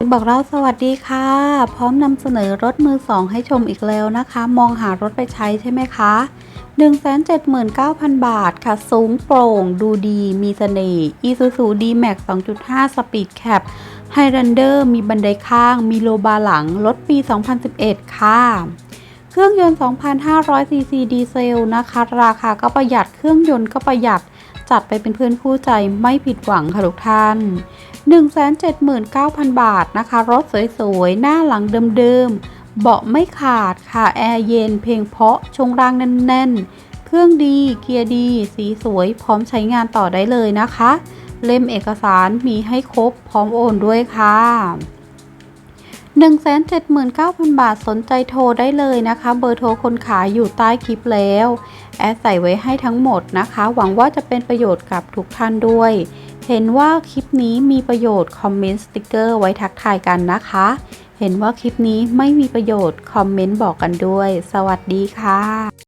บอกเราสวัสดีค่ะ พร้อมนำเสนอรถมือสองให้ชมอีกแล้วนะคะ มองหารถไปใช้ใช่ไหมคะ 179,000 บาทค่ะ สูงโปร่ง ดูดีมีเสน่ห์ Isuzu D-Max 2.5 Speed Cap Highlander มีบันไดข้าง มีโลบาร์หลัง รถปี 2011 ค่ะ เครื่องยนต์ 2,500 ซีซีดีเซลนะคะ ราคาก็ประหยัดเครื่องยนต์ก็ประหยัดจัดไปเป็นเพื่อนคู่ใจไม่ผิดหวังค่ะทุกท่าน 179,000 บาทนะคะ รถสวยๆ หน้าหลังเดิมๆ เบาะไม่ขาดค่ะ แอร์เย็นเพลงเพาะชงรางแน่นๆ เครื่องดีเกียร์ดี สีสวยพร้อมใช้งานต่อได้เลยนะคะ เล่มเอกสารมีให้ครบพร้อมโอนด้วยค่ะ 179,000 บาทสนใจโทรได้เลยนะคะ เบอร์โทรคนขายอยู่ใต้คลิปแล้ว แอดใส่ไว้ให้ทั้งหมดนะคะ หวังว่าจะเป็นประโยชน์กับทุกท่านด้วย เห็นว่าคลิปนี้มีประโยชน์คอมเมนต์สติกเกอร์ไว้ทักทายกันนะคะ เห็นว่าคลิปนี้ไม่มีประโยชน์คอมเมนต์บอกกันด้วย สวัสดีค่ะ